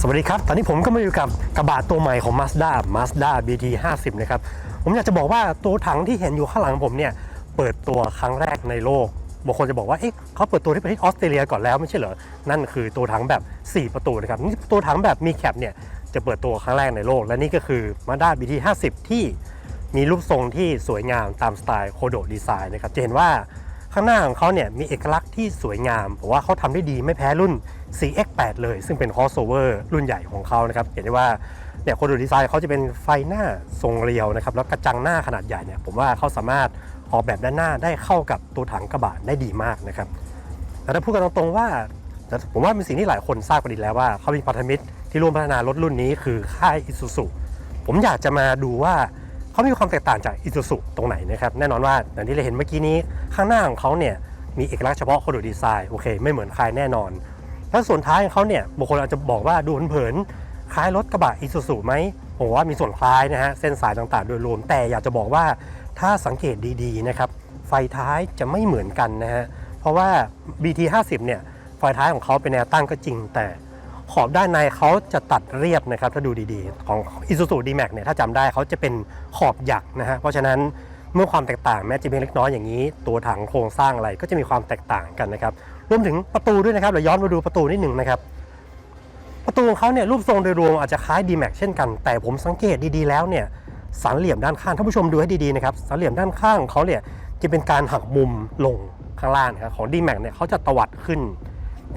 สวัสดีครับ ตอนนี้ผมก็มาอยู่กับกระบะตัวใหม่ของ Mazda Mazda BT 50นะครับ ผมอยากจะบอกว่าตัวถังที่เห็นอยู่ข้างหลังผมเนี่ย เปิดตัวครั้งแรกในโลก บางคนจะบอกว่า เอ๊ะเขาเปิดตัวที่ประเทศออสเตรเลียก่อนแล้วไม่ใช่เหรอ นั่นคือตัวถังแบบ 4 ประตูนะครับ นี่ตัวถังแบบมีแคปเนี่ย จะเปิดตัวครั้งแรกในโลก และนี่ก็คือ Mazda BT 50ที่มีรูปทรงที่สวยงามตามสไตล์โคโดดีไซน์นะครับ จะเห็นว่า ข้างหน้าของเขาเนี่ยมีเอกลักษณ์ที่สวยงามผมว่าเขาทำได้ดีไม่แพ้รุ่น CX8 เลย ซึ่งเป็น crossover รุ่นใหญ่ของเขานะครับเห็นได้ว่าเนี่ยคนดูดีไซน์เขาจะเป็นไฟหน้าทรงเรียวนะครับแล้วกระจังหน้าขนาดใหญ่เนี่ยผมว่าเขาสามารถออกแบบด้านหน้าได้เข้ากับตัวถังกระบะได้ดีมากนะครับแต่ถ้าพูดกันตรงๆว่าแต่ผมว่าเป็นสิ่งที่หลายคนทราบกันดีแล้วว่าเขามีพันธมิตรที่ร่วมพัฒนารถรุ่นนี้คือค่ายอิซูซุผมอยากจะมาดูว่า เขามีความแตกต่างจากอิซูซุตรงไหนนะครับแน่นอนว่าอย่างที่เราเห็นเมื่อกี้นี้ข้างหน้าของเขาเนี่ยมีเอกลักษณ์เฉพาะคโดดีไซน์โอเคไม่เหมือนใครแน่นอนแล้วส่วนท้ายของเขาเนี่ยบางคนอาจจะบอกว่าดูเผินๆคล้ายรถกระบะอิซูซุไหมผมว่ามีส่วนคล้ายนะฮะเส้นสายต่างๆ โดยรวมแต่อยากจะบอกว่าถ้าสังเกตดีๆนะครับไฟท้ายจะไม่เหมือนกันนะฮะเพราะว่า BT 50 เนี่ยไฟท้ายของเขาเป็นแนวตั้งก็จริงแต่ ขอบด้านในเขาจะตัดเรียบนะครับถ้าดูดีๆ ของ Isuzu D-Max เนี่ยถ้าจำได้เขาจะเป็นขอบหยักนะฮะเพราะฉะนั้นเมื่อความแตกต่างแม้จะเพียงเล็กน้อยอย่างนี้ ตัวถังโครงสร้างอะไรก็จะมีความแตกต่างกันนะครับรวมถึงประตูด้วยนะครับเราย้อนมาดูประตูนิดหนึ่งนะครับประตูของเขาเนี่ยรูปทรงโดยรวมอาจจะคล้าย D-Max เช่นกัน แต่ผมสังเกตดีๆแล้วเนี่ยสันเหลี่ยมด้านข้างท่านผู้ชมดูให้ดีๆนะครับสันเหลี่ยมด้านข้างของเขาเนี่ยจะเป็นการหักมุมลงข้างล่างนะครับของ D-Max เนี่ยเขาจะตวัดขึ้น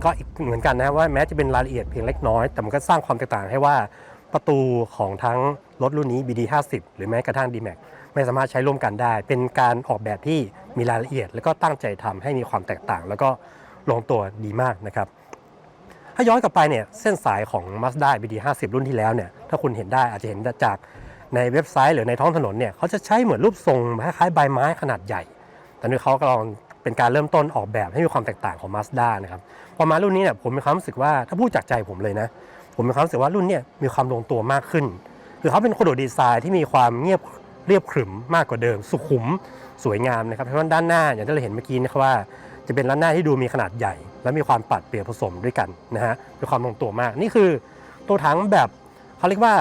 ก็อีกเหมือนกันนะว่าแม้จะเป็นรายละเอียดเพียงเล็กน้อย แต่มันก็สร้างความแตกต่างให้ว่าประตูของทั้งรถรุ่นนี้ BD 50หรือแม้กระทั่ง D-Max ไม่สามารถใช้ร่วมกันได้ เป็นการออกแบบที่มีรายละเอียด แล้วก็ตั้งใจทำให้มีความแตกต่าง แล้วก็ลงตัวดีมากนะครับ ถ้าย้อนกลับไปเนี่ยเส้นสายของ Mazda BD 50รุ่นที่แล้วเนี่ยถ้าคุณเห็นได้อาจจะเห็นจากในเว็บไซต์หรือในท้องถนนเนี่ยเขาจะใช้เหมือนรูปทรงคล้ายๆใบไม้ขนาดใหญ่ แต่นี่เขากำลัง เป็นการเริ่มต้นออกแบบให้มีความแตกต่างของ Mazda นะครับพอมารุ่นนี้เนี่ยผมมีความรู้สึกว่าถ้าพูดจากใจผมเลยนะผมมีความรู้สึกว่ารุ่นเนี่ยมีความลงตัวมากขึ้น คือเขาเป็นคโดดีไซน์ที่มีความเงียบเรียบขรึมมากกว่าเดิม สุขุมสวยงามนะครับเพราะว่าด้านหน้าอย่างที่เราเห็นเมื่อกี้นะครับว่าจะเป็นด้านหน้าที่ดูมีขนาดใหญ่ และมีความปัดเปลี่ยนผสมด้วยกันนะฮะมีความลงตัวมากนี่คือตัวถังแบบเขาเรียกว่า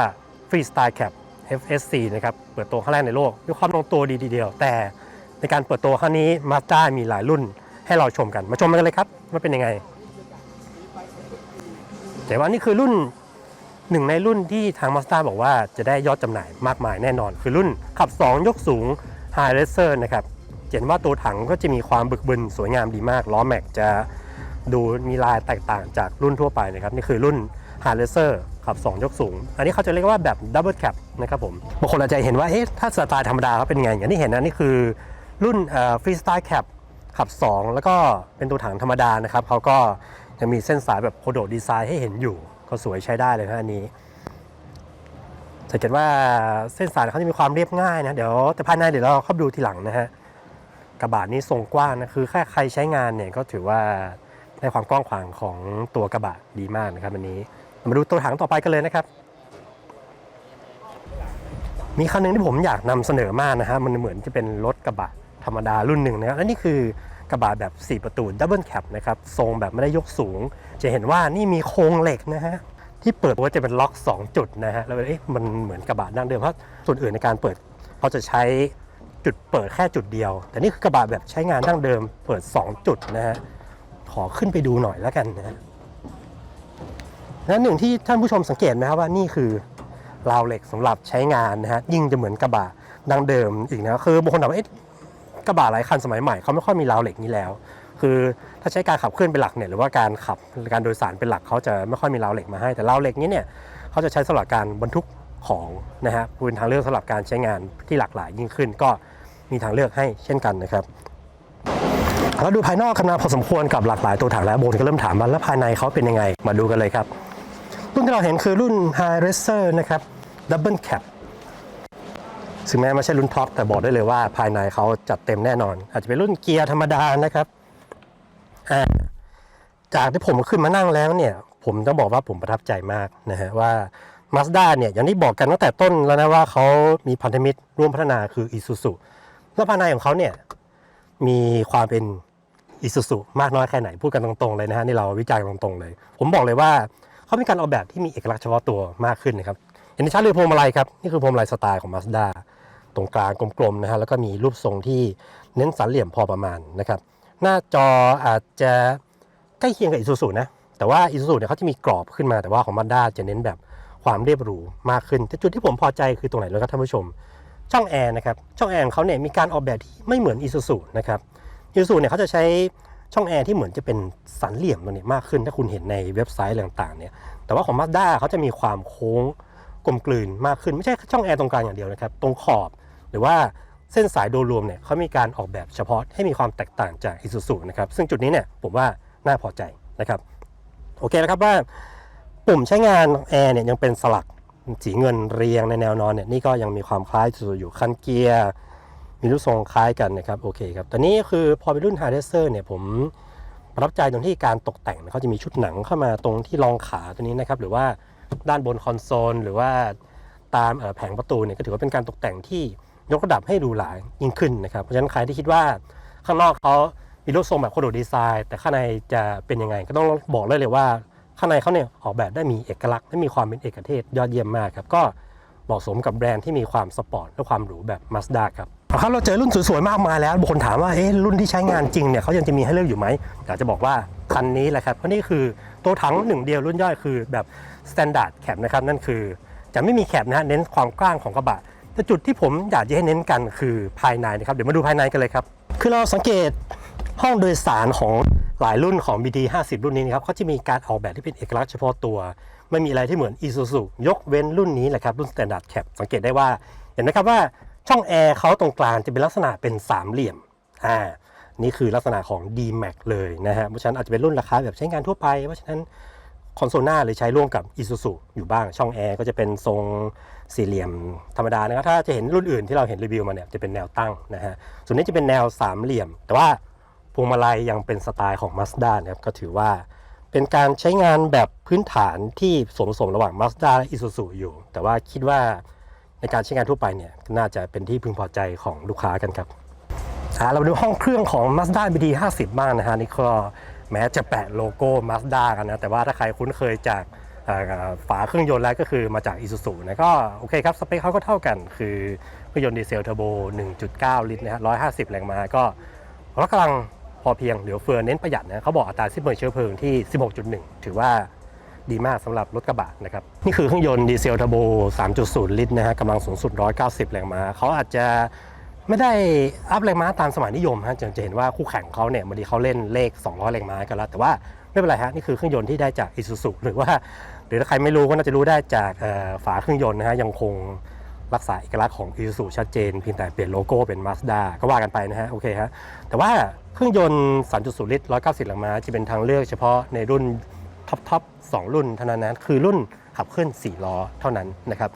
Freestyle Cap FSC นะครับเปิดตัวครั้งแรกในโลกมีความลงตัวดีทีเดียว แต่ ในการเปิดตัวครั้งนี้มาจ้ามีหลายรุ่นให้เราชมกัน มาชมกันเลยครับว่าเป็นยังไง แต่ว่านี่คือรุ่นหนึ่งในรุ่นที่ทาง Mazda บอกว่าจะได้ยอดจำหน่ายมากมายแน่นอน คือรุ่นขับ 2 ยกสูง High Racer นะครับเห็นว่าตัวถังก็จะมีความบึกบึนสวยงามดีมากล้อแม็กจะดูมีลายแตกต่างจากรุ่นทั่วไปนะครับนี่คือรุ่น High Racer ขับ 2 ยกสูง อันนี้เขาจะเรียกว่าแบบ Double Cap นะครับผมบางคนอาจจะเห็นว่าเอ๊ะถ้าสไตล์ธรรมดาเขาเป็นไงอย่างที่เห็นนะนี่คือ รุ่นเอ่อ Freestyle Cap ขับ 2 แล้วก็เป็นตัวถังธรรมดานะครับเขาก็ยังมีเส้นสายแบบโคโดดีไซน์ให้เห็นอยู่ ก็สวยใช้ได้เลยนะอันนี้สังเกตว่าเส้นสายเขาจะมีความเรียบง่ายนะ เดี๋ยวแต่ภายในเดี๋ยวเราเข้าไปดูทีหลังนะฮะกระบะนี้ทรงกว้างนะคือแค่ใครใช้งานเนี่ยก็ถือว่าได้ความกว้างขวางของตัวกระบะดีมากนะครับอันนี้มาดูตัวถังต่อไปกันเลยนะครับ มีคันหนึงที่ผมอยากนำเสนอมากนะฮะมันเหมือนจะเป็นรถกระบะ ธรรมดารุ่นหนึ่งนะครับและนี่คือกระบะแบบ 4 ประตูดับเบิลแคปนะครับทรงแบบไม่ได้ยกสูง จะเห็นว่านี่มีโครงเหล็กนะฮะที่เปิดว่าจะเป็นล็อก 2 จุดนะฮะแล้วเอ๊ะมันเหมือนกระบะดั้งเดิมเพราะส่วนอื่นในการเปิดเขาจะใช้จุดเปิดแค่จุดเดียว แต่นี่คือกระบะแบบใช้งานดั้งเดิมเปิด 2 จุดนะฮะขอขึ้นไปดูหน่อยแล้วกันนะฮะและหนึ่งที่ท่านผู้ชมสังเกตไหมครับว่านี่คือราวเหล็กสำหรับใช้งานนะฮะยิ่งจะเหมือนกระบะดังเดิมอีกนะคือบางคนถามว่าเอ๊ะ กระบะหลายคันสมัยใหม่เขาไม่ค่อยมีราวเหล็กนี้แล้ว คือถ้าใช้การขับเคลื่อนเป็นหลักเนี่ยหรือว่าการขับการโดยสารเป็นหลักเขาจะไม่ค่อยมีราวเหล็กมาให้แต่ราวเหล็กนี้เนี่ยเขาจะใช้สำหรับการบรรทุกของนะฮะเป็นทางเลือกสำหรับการใช้งานที่หลากหลายยิ่งขึ้น ก็มีทางเลือกให้เช่นกันนะครับเราดูภายนอกกันมาพอสมควรกับหลากหลายตัวถังแล้วโบนก็เริ่มถามว่าแล้วภายในเขาเป็นยังไงมาดูกันเลยครับ รุ่นที่เราเห็นคือรุ่น High Racer นะครับ Double Cap ถึงแม้ไม่ใช่รุ่นท็อปแต่บอกได้เลยว่าภายในเขาจัดเต็มแน่นอน อาจจะเป็นรุ่นเกียร์ธรรมดานะครับจากที่ผมขึ้นมานั่งแล้วเนี่ย ผมต้องบอกว่าผมประทับใจมากนะฮะว่า Mazda เนี่ยอย่างที่บอกกันตั้งแต่ต้นแล้วนะว่าเขามีพันธมิตรร่วมพัฒนาคือ Isuzu แล้วภายในของเขาเนี่ยมีความเป็น Isuzu มากน้อยแค่ไหนพูดกันตรงๆเลยนะฮะนี่เราวิจัยตรงๆเลย ผมบอกเลยว่าเขามีการออกแบบที่มีเอกลักษณ์เฉพาะตัวมากขึ้นนะครับเห็นได้ชัดเลยพวงมาลัยครับ นี่คือพวงมาลัยสไตล์ของ Mazda ตรงกลางกลมๆนะฮะแล้วก็มีรูปทรงที่เน้นสันเหลี่ยมพอประมาณนะครับ หน้าจออาจจะใกล้เคียงกับ Isuzu นะแต่ว่า Isuzu เนี่ยเขาจะมีกรอบขึ้นมาแต่ว่าของ Mazda จะเน้นแบบความเรียบหรูมากขึ้นแต่จุดที่ผมพอใจคือตรงไหนเลยครับท่านผู้ชม ช่องแอร์นะครับช่องแอร์ของเขาเนี่ยมีการออกแบบที่ไม่เหมือน Isuzu นะครับ Isuzu เนี่ยเขาจะใช้ช่องแอร์ที่เหมือนจะเป็นสันเหลี่ยมตรงนี้มากขึ้นถ้าคุณเห็นในเว็บไซต์ต่างๆเนี่ยแต่ว่าของ Mazda เขาจะมีความโค้งกลมกลืนมากขึ้นไม่ใช่ช่องแอร์ตรงกลางอย่างเดียวนะครับ ตรงขอบ หรือว่าเส้นสายโดยรวมเนี่ยเขามีการออกแบบเฉพาะให้มีความแตกต่างจาก Isuzu นะครับซึ่งจุดนี้เนี่ยผมว่าน่าพอใจนะครับโอเคแล้วครับว่าปุ่มใช้งานแอร์เนี่ยยังเป็นสลักสีเงินเรียงในแนวนอนเนี่ยนี่ก็ยังมีความคล้าย Isuzu อยู่คันเกียร์มีรูปทรงคล้ายกันนะครับโอเคครับตอนนี้คือพอเป็นรุ่น h a r d e s e r เนี่ยผมประทับใจตรงที่การตกแต่งเขาจะมีชุดหนังเข้ามาตรงที่รองขาตัวนี้นะครับหรือว่าด้านบนคอนโซลหรือว่าตามแผงประตูเนี่ยก็ถือว่าเป็นการตกแต่งที่ ยกระดับให้ดูหรายิ่งขึ้นนะครับ เพราะฉะนั้นใครที่คิดว่าข้างนอกเขามีรูปทรงแบบโคโดดีไซน์ แต่ข้างในจะเป็นยังไง ก็ต้องบอกเลยเลยว่า ข้างในเขาเนี่ยออกแบบได้มีเอกลักษณ์และมีความเป็นเอกเทศยอดเยี่ยมมากครับก็เหมาะสมกับแบรนด์ที่มีความสปอร์ตและความหรูแบบ Mazda ครับเอาครับเราเจอรุ่นสวยๆมากมายแล้วบางคนถามว่าเอ๊ะรุ่นที่ใช้งานจริงเนี่ยเขายังจะมีให้เลือกอยู่ไหมอยากจะบอกว่าคันนี้แหละครับเพราะนี่คือตัวถังหนึ่งเดียวรุ่นย่อยคือแบบ Standard Cab นะครับนั่นคือ จะไม่มีแคบนะฮะเน้นความกว้างของกระบะ แต่จุดที่ผมอยากจะให้เน้นกันคือภายในนะครับ เดี๋ยวมาดูภายในกันเลยครับ คือเราสังเกตห้องโดยสารของหลายรุ่นของ BD 50 รุ่นนี้นะครับเขาจะมีการออกแบบที่เป็นเอกลักษณ์เฉพาะตัว ไม่มีอะไรที่เหมือน Isuzu ยกเว้นรุ่นนี้แหละครับรุ่น Standard Cab สังเกตได้ว่าเห็นไหมครับว่าช่องแอร์เขาตรงกลางจะเป็นลักษณะเป็นสามเหลี่ยมอ่านี่คือลักษณะของ D-Max เลยนะฮะเพราะฉะนั้นอาจจะเป็นรุ่นราคาแบบใช้งานทั่วไป เพราะฉะนั้น คอนโซลหน้าเลยใช้ร่วมกับ Isuzu อยู่บ้างช่องแอร์ก็จะเป็นทรงสี่เหลี่ยมธรรมดานะครับถ้าจะเห็นรุ่นอื่นที่เราเห็นรีวิวมาเนี่ยจะเป็นแนวตั้งนะฮะส่วนนี้จะเป็นแนวสามเหลี่ยม แต่ว่าพวงมาลัยยังเป็นสไตล์ของ Mazda นะครับก็ถือว่าเป็นการใช้งานแบบพื้นฐานที่สมสมระหว่าง Mazda และ Isuzu อยู่ แต่ว่าคิดว่าในการใช้งานทั่วไปเนี่ยน่าจะเป็นที่พึงพอใจของลูกค้ากันครับเรามาดูห้องเครื่องของ Mazda BD 50 บ้างนะฮะนี่ก็ แม้จะแปะโลโก้ Mazda กันนะ แต่ว่าถ้าใครคุ้นเคยจากฝาเครื่องยนต์แล้วก็คือมาจาก Isuzu นะก็โอเคครับ สเปคเขาก็เท่ากัน คือเครื่องยนต์ดีเซลเทอร์โบ 1.9 ลิตรนะฮะ150 แรงม้าก็รถกำลังพอเพียงเหลือเฟือเน้นประหยัดนะเขาบอกอัตราสิ้นเปลืองเชื้อเพลิงที่ 16.1 ถือว่าดีมากสำหรับรถกระบะนะครับ นี่คือเครื่องยนต์ดีเซลเทอร์โบ 3.0 ลิตรนะฮะกำลังสูงสุด 190 แรงม้าเขาอาจจะ ไม่ได้อัพแรงม้าตามสมัยนิยมฮะจะจะเห็นว่าคู่แข่งเขาเนี่ยบางทีเขาเล่นเลข 200 แรงม้ากันแล้ว แต่ว่าไม่เป็นไรฮะนี่คือเครื่องยนต์ที่ได้จาก Isuzu หรือว่าหรือถ้าใครไม่รู้ก็น่าจะรู้ได้จากฝาเครื่องยนต์นะฮะยังคงรักษาเอกลักษณ์ของ Isuzu ชัดเจนเพียงแต่เปลี่ยนโลโก้เป็น Mazda ก็ว่ากันไปนะฮะโอเคฮะแต่ว่าเครื่องยนต์ 3.0 ลิตร 190 แรงม้าจะเป็นทางเลือกเฉพาะในรุ่นท็อปท็อป2รุ่นเท่านั้นนะคือรุ่นขับเคลื่อน4ล้อเท่านั้นนะครับ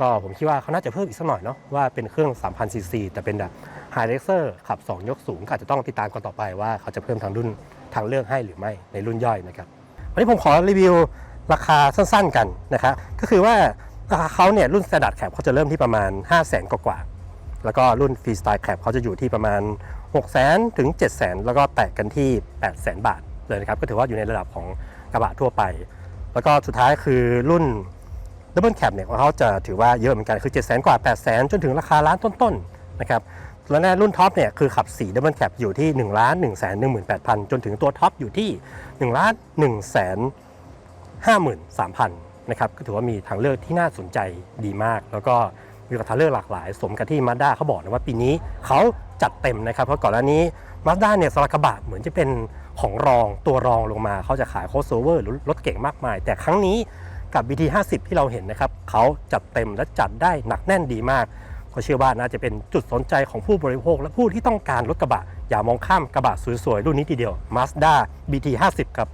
ก็ผมคิดว่าเขาน่าจะเพิ่มอีกสักหน่อยเนาะว่าเป็นเครื่อง 3,000ซีซีแต่เป็นแบบ High r e x e r ขับ 2 ยกสูง ก็อาจจะต้องติดตามกันต่อไปว่าเขาจะเพิ่มทางรุ่นทางเลือกให้หรือไม่ในรุ่นย่อยนะครับ วันนี้ผมขอรีวิวราคาสั้นๆกันนะครับก็คือว่าราคาเขาเนี่ยรุ่น Standard Cap เขาจะเริ่มที่ประมาณ 5 0 0 0 0 0 กว่าๆแล้วก็รุ่น Freestyle Cap เขาจะอยู่ที่ประมาณ6 0 0 0 0ถึง 7 0 0 0 0 แล้วก็แตะกันที่8 0 0 0 0 บาทเลยนะครับก็ถือว่าอยู่ในระดับของกระบะทั่วไป แล้วก็สุดท้ายคือรุ่น Double Cap เนี่ยของเขาจะถือว่าเยอะเหมือนกันคือ 7 0 0 0 0กว่า 8 0 0 0 0 จนถึงราคาล้านต้นๆนะครับแล้วในรุ่นท็อปเนี่ยคือขับ4 Double Cap อยู่ที่1ล้าน1 1 8 0 0 0 จนถึงตัวท็อปอยู่ที่1ล้าน1แสน53,000นะครับก็ถือว่ามีทางเลือกที่น่าสนใจดีมาก แล้วก็มีทางเลือกหลากหลาย สมกับที่มาด้าเขาบอกนะว่าปีนี้เขาจัดเต็มนะครับเพราะก่อนหน้านี้มาด้าเนี่ยสลักกระบะเหมือนจะเป็นของรองตัวรองลงมาเขาจะขายโคสโอเวอร์หรือรถเก่งมากมาย แต่ครั้งนี้ กับ BT 50 ที่เราเห็นนะครับเขาจัดเต็มและจัดได้หนักแน่นดีมากก็เชื่อว่าน่าจะเป็นจุดสนใจของผู้บริโภค และผู้ที่ต้องการรถกระบะ อย่ามองข้ามกระบะสวยๆ รุ่นนี้ทีเดียว Mazda BT 50 ครับ